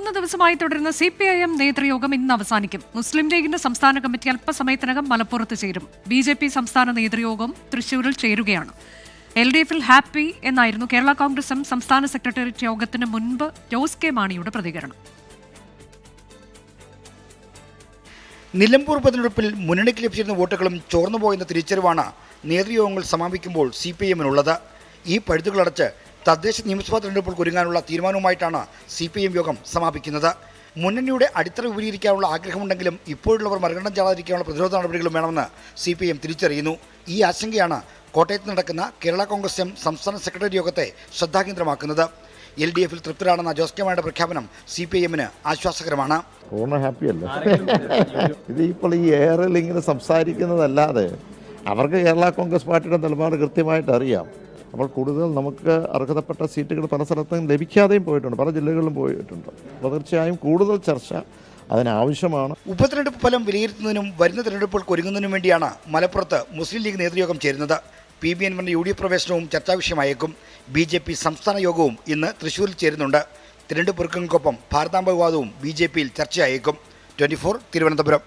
മൂന്ന് ദിവസമായി തുടരുന്ന സി പി ഐ എം നേതൃയോഗം ഇന്ന് അവസാനിക്കും. മുസ്ലിം ലീഗിന്റെ സംസ്ഥാന കമ്മിറ്റി അല്പസമയത്തിനകം മലപ്പുറത്ത് ചേരും. ബി ജെ പി സംസ്ഥാന നേതൃയോഗം തൃശൂരിൽ ചേരുകയാണ്. എൽ ഡി എഫിൽ ഹാപ്പി എന്നായിരുന്നു കേരള കോൺഗ്രസ് എം സംസ്ഥാന സെക്രട്ടേറിയറ്റ് യോഗത്തിന് മുൻപ് ജോസ് കെ മാണിയുടെ പ്രതികരണം. നിലമ്പൂർ ഉപതെരഞ്ഞെടുപ്പിൽ മുന്നണിക്ക് ലഭിച്ചിരുന്ന വോട്ടുകളും ചോർന്നുപോയെന്ന തിരിച്ചറിവാണ് നേതൃയോഗങ്ങൾ സമാപിക്കുമ്പോൾ സി പി എമ്മിനുള്ളത്. ഈ പഴുതുകളടച്ച് തദ്ദേശ നിയമസഭാ തെരഞ്ഞെടുപ്പുകൾ ഒരുങ്ങാനുള്ള തീരുമാനവുമായിട്ടാണ് സി പി എം യോഗം സമാപിക്കുന്നത്. മുന്നണിയുടെ അടിത്തറ വിപുലീകരിക്കാനുള്ള ആഗ്രഹമുണ്ടെങ്കിലും ഇപ്പോഴുള്ളവർ മറികടനം ചാടാതിരിക്കാനുള്ള പ്രതിരോധ നടപടികളും വേണമെന്ന് സി പി എം തിരിച്ചറിയുന്നു. ഈ ആശങ്കയാണ് കോട്ടയത്ത് നടക്കുന്ന കേരള കോൺഗ്രസ് എം സംസ്ഥാന സെക്രട്ടറി യോഗത്തെ ശ്രദ്ധാകേന്ദ്രമാക്കുന്നത്. എൽ ഡി എഫിൽ തൃപ്തരാണെന്ന ജോസ് കെ മാണിയുടെ പ്രഖ്യാപനം സി പി എമ്മിന് ആശ്വാസകരമാണ്. ഇത് ഇപ്പോൾ ഈ എയറിൽ ഇങ്ങനെ സംസാരിക്കുന്നതല്ലാതെ അവർക്ക് കേരള കോൺഗ്രസ് പാർട്ടിയുടെ നിലപാട് കൃത്യമായിട്ട് അറിയാം. അപ്പോൾ കൂടുതൽ നമുക്ക് അർഹതപ്പെട്ട സീറ്റുകൾ പല സ്ഥലത്തും ലഭിക്കാതെയും പോയിട്ടുണ്ട്. പല ജില്ലകളിലും പോയിട്ടുണ്ട്. അപ്പോൾ തീർച്ചയായും കൂടുതൽ ചർച്ച അതിനാവശ്യമാണ്. ഉപതെരഞ്ഞെടുപ്പ് ഫലം വിലയിരുത്തുന്നതിനും വരുന്ന തെരഞ്ഞെടുപ്പുകൾക്ക് ഒരുങ്ങുന്നതിനും വേണ്ടിയാണ് മലപ്പുറത്ത് മുസ്ലിം ലീഗ് നേതൃയോഗം ചേരുന്നത്. പി ബി എൻവന്റെ യു ഡി എഫ് പ്രവേശനവും ചർച്ചാ വിഷയമായേക്കും. ബി ജെ പി സംസ്ഥാന യോഗവും ഇന്ന് തൃശൂരിൽ ചേരുന്നുണ്ട്. തിരഞ്ഞെടുപ്പ് ഒരുക്കങ്ങൾക്കൊപ്പം ഭാരതാംബ വിവാദവും ബി ജെ പിയിൽ ചർച്ചയായേക്കും. Twenty four Thiruvananthapuram.